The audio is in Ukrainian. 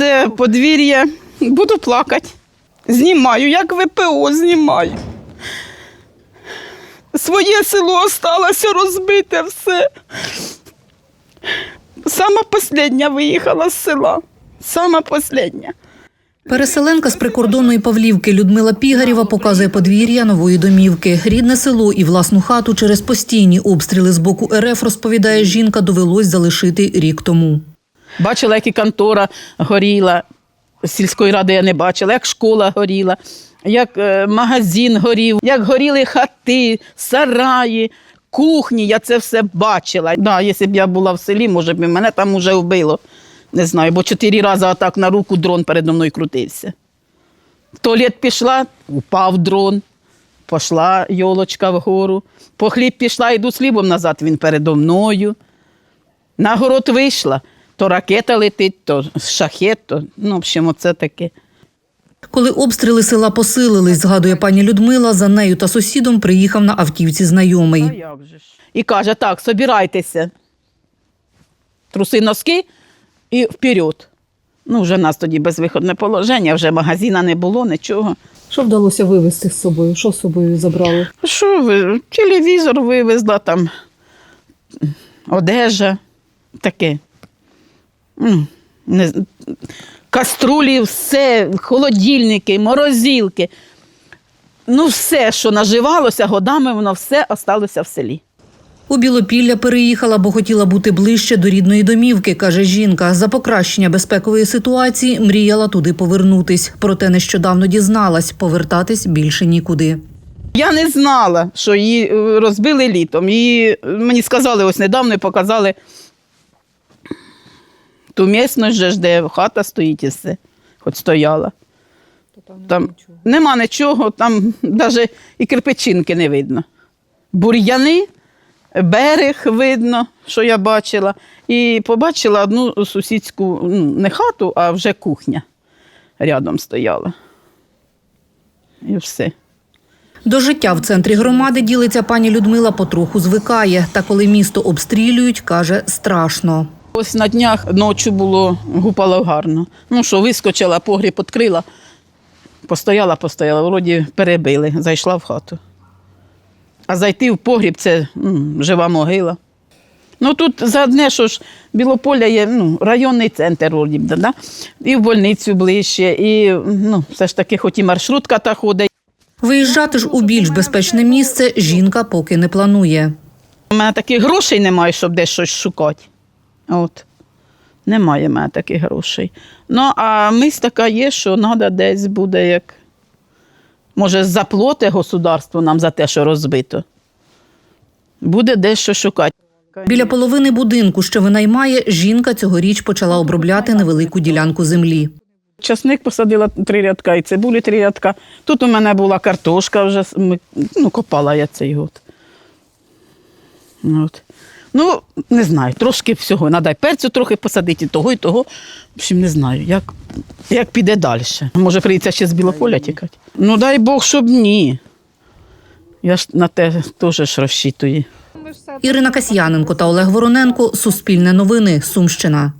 Оце подвір'я. Буду плакати. Знімаю, як ВПО знімаю. Своє село осталося розбите все. Сама последня виїхала з села. Сама последня. Переселенка з прикордонної Павлівки Людмила Пігарєва показує подвір'я нової домівки. Рідне село і власну хату через постійні обстріли з боку РФ, розповідає жінка, довелось залишити рік тому. Бачила, як і контора горіла. Сільської ради я не бачила, як школа горіла, як е, магазин горів, як горіли хати, сараї, кухні. Я це все бачила. Да, якщо б я була в селі, може б мене там уже вбило. Не знаю, бо чотири рази отак на руку дрон передо мною крутився. В туалет пішла, упав дрон, пішла йолочка вгору. По хліб пішла, йду з хлібом назад, він передо мною. На город вийшла, то ракета летить, то шахет, то, ну, в общем, оце таке. Коли обстріли села посилились, згадує пані Людмила, за нею та сусідом приїхав на автівці знайомий. І каже, так, собирайтеся. Труси носки і вперед. Ну, вже в нас тоді безвиходне положення, вже магазина не було, нічого. Що вдалося вивезти з собою? Що з собою забрали? Що ви? Телевізор вивезла там, одежа, таке. Не, каструлі, все, холодильники, морозилки. Ну, все, що наживалося годами, воно все осталося в селі. У Білопілля переїхала, бо хотіла бути ближче до рідної домівки, каже жінка. За покращення безпекової ситуації мріяла туди повернутись. Проте нещодавно дізналась, повертатись більше нікуди. Я не знала, що її е, розбили літом. Її е, мені сказали, ось недавно показали ту місцевість, же ж, де хата стоїть і все, хоч стояла. Там нема нічого, там навіть і кирпичинки не видно. Бур'яни, берег видно, що я бачила. І побачила одну сусідську, ну, не хату, а вже кухня рядом стояла. І все. До життя в центрі громади ділиться пані Людмила, потроху звикає. Та коли місто обстрілюють, каже, страшно. Ось на днях ночі було гупало гарно. Ну що, вискочила, погріб відкрила, постояла, постояла, вроді перебили, зайшла в хату. А зайти в погріб це м, жива могила. Ну тут за одне, що ж Білополя є ну, районний центр, вроді, да? і в больницю ближче, і ну, все ж таки, хоч і маршрутка та ходить. Виїжджати ж у більш безпечне місце жінка поки не планує. У мене таких грошей немає, щоб десь щось шукати. От. Немає в мене таких грошей. Ну, а мисль така є, що треба десь буде як. Може, заплоти государство нам за те, що розбито. Буде дещо шукати. Біля половини будинку, що винаймає, жінка цьогоріч почала обробляти невелику ділянку землі. Часник посадила три рядка і цибулі три рядка. Тут у мене була картошка вже, ну, копала я цей год. От. Ну, не знаю, трошки всього. Надай перцю трохи посадити, і того, і того. В общем, не знаю, як як піде далі. Може, прийдеться ще з білополя тікати. Ну дай Бог, щоб ні. Я ж на те теж розчитую. Ірина Касьяненко та Олег Вороненко Суспільне новини, Сумщина.